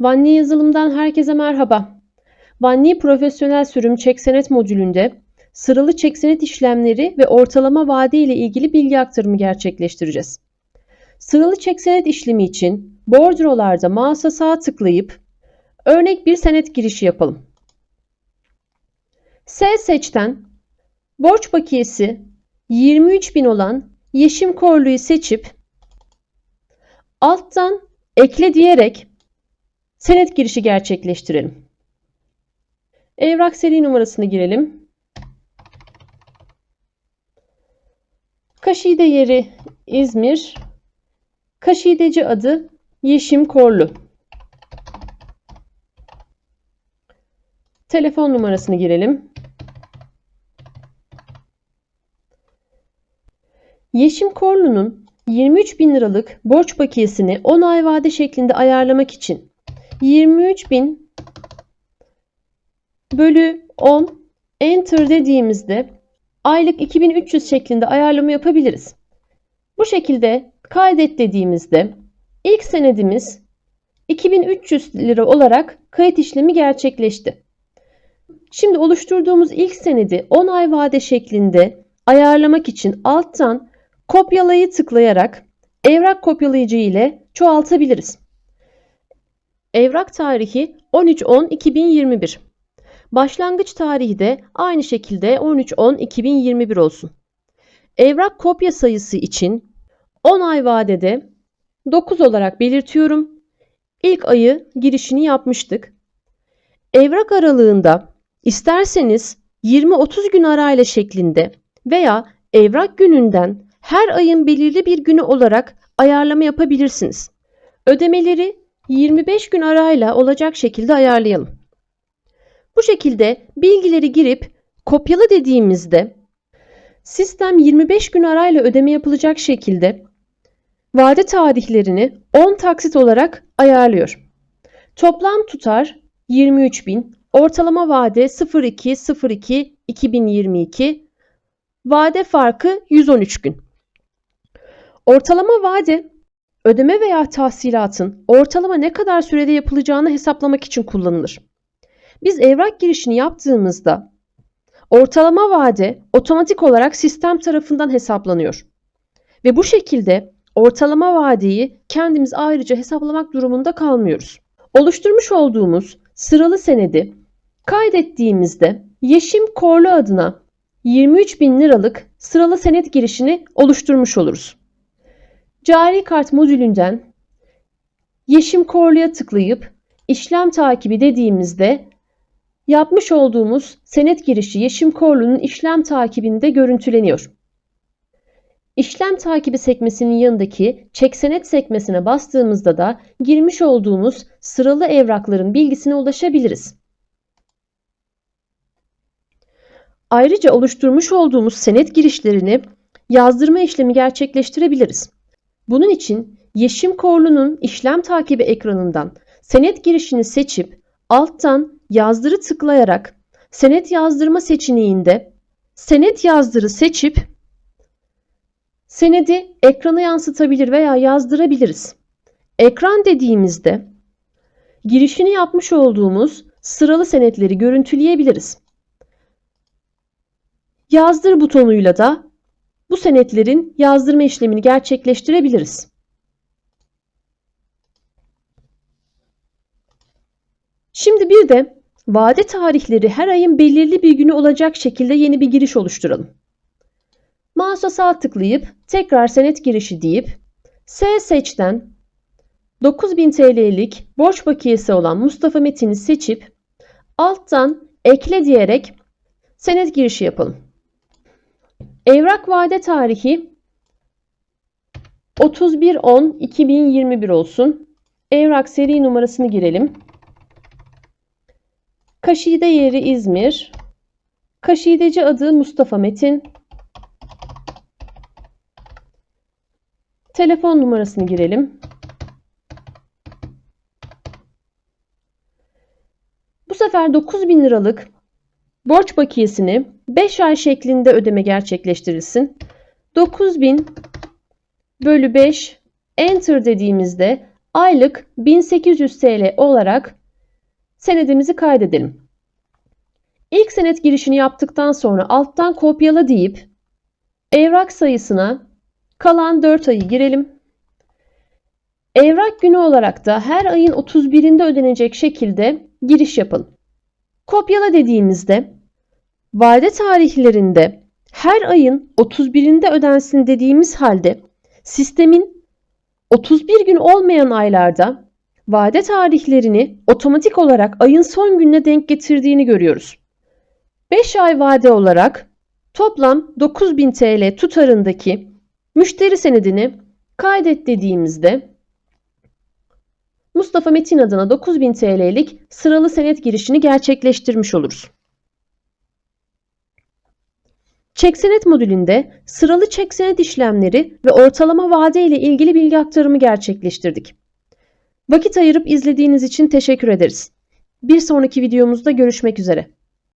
Vanni yazılımdan herkese merhaba. Vanni profesyonel sürüm çek senet modülünde sıralı çek senet işlemleri ve ortalama vade ile ilgili bilgi aktarımı gerçekleştireceğiz. Sıralı çek senet işlemi için bordrolarda mouse'a sağ tıklayıp örnek bir senet girişi yapalım. S seçten borç bakiyesi 23.000 olan Yeşim Korlu'yu seçip alttan ekle diyerek senet girişi gerçekleştirelim. Evrak seri numarasını girelim. Kaşide yeri İzmir. Kaşideci adı Yeşim Korlu. Telefon numarasını girelim. Yeşim Korlu'nun 23 bin liralık borç bakiyesini 10 ay vade şeklinde ayarlamak için 23 bin bölü 10 enter dediğimizde aylık 2300 şeklinde ayarlama yapabiliriz. Bu şekilde kaydet dediğimizde ilk senedimiz 2300 lira olarak kayıt işlemi gerçekleşti. Şimdi oluşturduğumuz ilk senedi 10 ay vade şeklinde ayarlamak için alttan kopyalayı tıklayarak evrak kopyalayıcı ile çoğaltabiliriz. Evrak tarihi 13.10.2021. Başlangıç tarihi de aynı şekilde 13.10.2021 olsun. Evrak kopya sayısı için 10 ay vadede 9 olarak belirtiyorum. İlk ayı girişini yapmıştık. Evrak aralığında isterseniz 20-30 gün arayla şeklinde veya evrak gününden her ayın belirli bir günü olarak ayarlama yapabilirsiniz. Ödemeleri 25 gün arayla olacak şekilde ayarlayalım. Bu şekilde bilgileri girip kopyala dediğimizde sistem 25 gün arayla ödeme yapılacak şekilde vade tarihlerini 10 taksit olarak ayarlıyor. Toplam tutar 23.000, ortalama vade 02.02 2022, vade farkı 113 gün. Ortalama vade ödeme veya tahsilatın ortalama ne kadar sürede yapılacağını hesaplamak için kullanılır. Biz evrak girişini yaptığımızda ortalama vade otomatik olarak sistem tarafından hesaplanıyor. Ve bu şekilde ortalama vadeyi kendimiz ayrıca hesaplamak durumunda kalmıyoruz. Oluşturmuş olduğumuz sıralı senedi kaydettiğimizde Yeşim Korlu adına 23 bin liralık sıralı senet girişini oluşturmuş oluruz. Cari kart modülünden Yeşim Korlu'ya tıklayıp işlem takibi dediğimizde yapmış olduğumuz senet girişi Yeşim Korlu'nun işlem takibinde görüntüleniyor. İşlem takibi sekmesinin yanındaki çek senet sekmesine bastığımızda da girmiş olduğumuz sıralı evrakların bilgisine ulaşabiliriz. Ayrıca oluşturmuş olduğumuz senet girişlerini yazdırma işlemi gerçekleştirebiliriz. Bunun için Yeşim Korlu'nun işlem takibi ekranından senet girişini seçip alttan yazdırı tıklayarak senet yazdırma seçeneğinde senet yazdırı seçip senedi ekrana yansıtabilir veya yazdırabiliriz. Ekran dediğimizde girişini yapmış olduğumuz sıralı senetleri görüntüleyebiliriz. Yazdır butonuyla da bu senetlerin yazdırma işlemini gerçekleştirebiliriz. Şimdi bir de vade tarihleri her ayın belirli bir günü olacak şekilde yeni bir giriş oluşturalım. Mouse'a sağ tıklayıp tekrar senet girişi deyip S seçten 9000 TL'lik borç bakiyesi olan Mustafa Metin'i seçip alttan ekle diyerek senet girişi yapalım. Evrak vade tarihi 31.10.2021 olsun. Evrak seri numarasını girelim. Kaşide yeri İzmir. Kaşideci adı Mustafa Metin. Telefon numarasını girelim. Bu sefer 9000 liralık borç bakiyesini 5 ay şeklinde ödeme gerçekleştirilsin. 9000 bölü 5 enter dediğimizde aylık 1800 TL olarak senedimizi kaydedelim. İlk senet girişini yaptıktan sonra alttan kopyala deyip evrak sayısına kalan 4 ayı girelim. Evrak günü olarak da her ayın 31'inde ödenecek şekilde giriş yapalım. Kopyala dediğimizde vade tarihlerinde her ayın 31'inde ödensin dediğimiz halde sistemin 31 gün olmayan aylarda vade tarihlerini otomatik olarak ayın son gününe denk getirdiğini görüyoruz. 5 ay vade olarak toplam 9000 TL tutarındaki müşteri senedini kaydet dediğimizde Mustafa Metin adına 9000 TL'lik sıralı senet girişini gerçekleştirmiş oluruz. Çek senet modülünde sıralı çek senet işlemleri ve ortalama vade ile ilgili bilgi aktarımı gerçekleştirdik. Vakit ayırıp izlediğiniz için teşekkür ederiz. Bir sonraki videomuzda görüşmek üzere.